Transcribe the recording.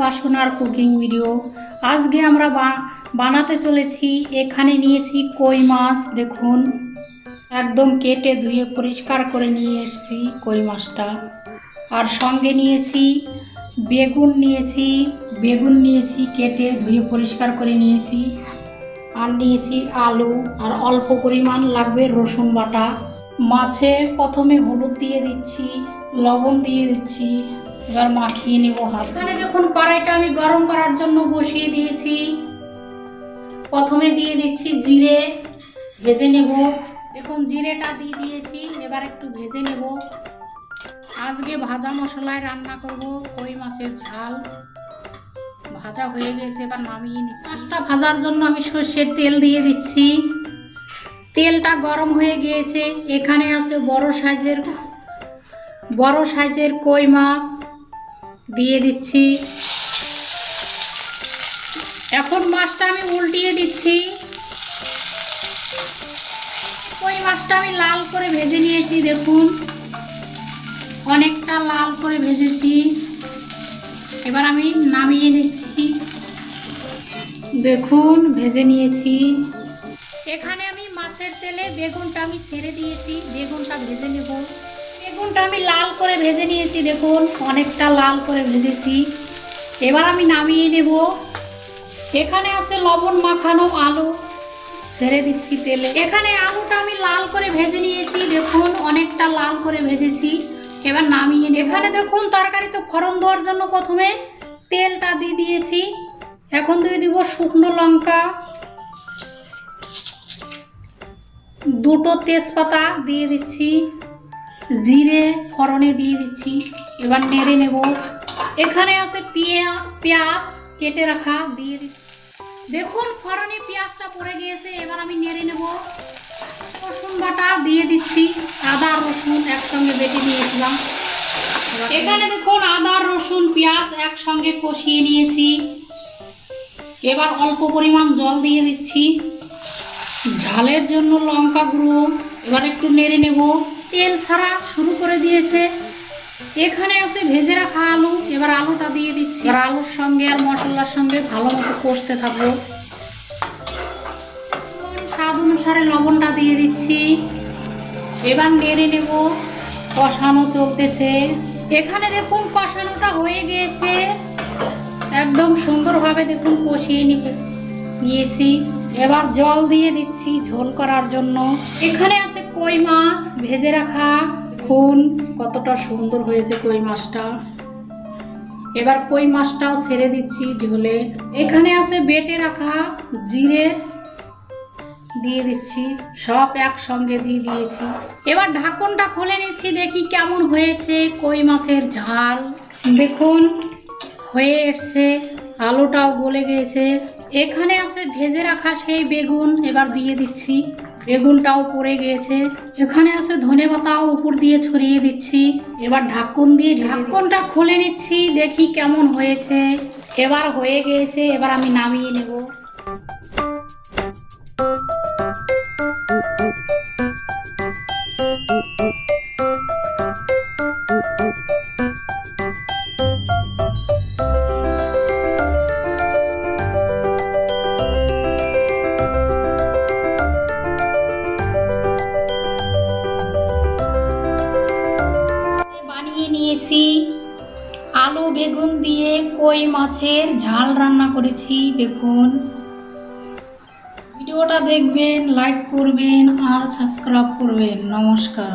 বাসনার cooking video. আজকে আমরা বানাতে চলেছি, এখানে নিয়েছি কই মাছ, দেখুন। একদম কেটে ধুয়ে পরিষ্কার করে নিয়ে এসেছি কই মাছটা। আর সঙ্গে নিয়েছি বেগুন নিয়েছি বেগুন নিয়েছি কেটে ধুয়ে পরিষ্কার করে নিয়েছি। আর নিয়েছি আলু, আর অল্প পরিমাণ লাগবে রসুন বাটা। মাছে প্রথমে হলুদ দিয়ে দিচ্ছি লবণ দিয়ে দিচ্ছি এবার মাখিয়ে নেব হাত এখানে দেখুন কড়াইটা আমি গরম করার জন্য বসিয়ে দিয়েছি। প্রথমে দিয়ে দিচ্ছি জিরে ভেজে নেব। দেখুন জিরেটা দিয়ে দিয়েছি এবার একটু ভেজে নেব। আজকে ভাজা মশলায় রান্না করব কই মাছের ঝাল। ভাজা হয়ে গেছে এবার নামিয়ে নিচ্ছি। মাছটা ভাজার জন্য আমি সর্ষের তেল দিয়ে দিচ্ছি। তেলটা গরম হয়ে গিয়েছে। এখানে আছে বড় সাইজের বড় সাইজের কই মাছ। দিয়ে দিচ্ছি। এখন মাছটা আমি উল্টিয়ে দিচ্ছি। কই মাছটা আমি লাল করে ভেজে নিয়েছি, দেখুন। অনেকটা লাল করে ভেজেছি। এবার আমি নামিয়ে নিচ্ছি। দেখুন, ভেজে নিয়েছি। মাছের তেলে বেগুনটা আমি ছেড়ে দিয়েছি, বেগুনটা ভেজে নেব। বেগুনটা আমি লাল করে ভেজে নিয়েছি, দেখুন, অনেকটা লাল করে ভেজেছি। এবার আমি নামিয়ে নেব। এখানে আছে লবণ মাখানো আলু, ছেড়ে দিচ্ছি তেলে। এখানে আলুটা আমি লাল করে ভেজে নিয়েছি, দেখুন, অনেকটা লাল করে ভেজেছি। এবার নামিয়ে এখানে দেখুন তরকারিতে ফোড়ন দেওয়ার জন্য প্রথমে তেলটা দিয়ে দিয়েছি। এখন দিয়ে দিব শুকনো লঙ্কা। দুটো তেজপাতা দিয়ে দিচ্ছি, জিরে, ফোড়নে দিয়ে দিচ্ছি, এবার নেড়ে নেব। এখানে আছে পেঁয়া, পেঁয়াজ কেটে রাখা, দিয়ে দিচ্ছি। দেখুন, ফোড়নে পেঁয়াজটা পড়ে গিয়েছে, এবার আমি নেড়ে নেব। রসুন বাটা দিয়ে দিচ্ছি, আদা, রসুন একসঙ্গে বেটে নিয়েছিলাম। এখানে দেখুন, আদা, রসুন, পেঁয়াজ একসঙ্গে কষিয়ে নিয়েছি। এবার অল্প পরিমাণ জল দিয়ে দিচ্ছি। ঝালের জন্য লঙ্কা গুঁড়ো, এবার একটু নেড়ে নেব। তেল ছাড়া শুরু করে দিয়েছে। এখানে আছে ভেজে রাখা আলু, এবার আলুটা দিয়ে দিচ্ছি। আর আলুর সঙ্গে আর মশলার সঙ্গে ভালো মতো কষতে থাকব। স্বাদ অনুসারে লবণটা দিয়ে দিচ্ছি। এবার নেড়ে নেব। কষানো চলতেছে। এখানে দেখুন কষানোটা হয়ে গিয়েছে। একদম সুন্দরভাবে দেখুন কষিয়ে নিয়েছি। এবার জল দিয়ে দিচ্ছি ঝোল করার জন্য। এখানে আছে কই মাছ, ভেজে রাখা খুন, কতটা সুন্দর হয়েছে কই মাছটা। এবার কই মাছটাও ছেড়ে দিচ্ছি ঝোলে। এখানে আছে বেটে রাখা জিরে দিয়ে দিচ্ছি, সব একসঙ্গে দিয়ে দিয়েছি। এবার ঢাকনটা খুলে নিচ্ছি, দেখি কেমন হয়েছে কই মাছের ঝাল। দেখুন, হয়ে এসছে, আলুটাও গলে গিয়েছে এখানে আছে ভেজে রাখা সেই বেগুন, এবার দিয়ে দিচ্ছি। বেগুনটাও পড়ে গিয়েছে। এখানে আছে ধনে পাতাও উপর দিয়ে ছড়িয়ে দিচ্ছি। এবার ঢাকন দিয়ে ঢাকনটা খুলে নিচ্ছি, দেখি কেমন হয়েছে। এবার হয়ে গিয়েছে, এবার আমি নামিয়ে নেব। কই মাছের ঝাল রান্না করেছি দেখুন। ভিডিওটা দেখবেন লাইক করবেন আর সাবস্ক্রাইব করবেন। নমস্কার।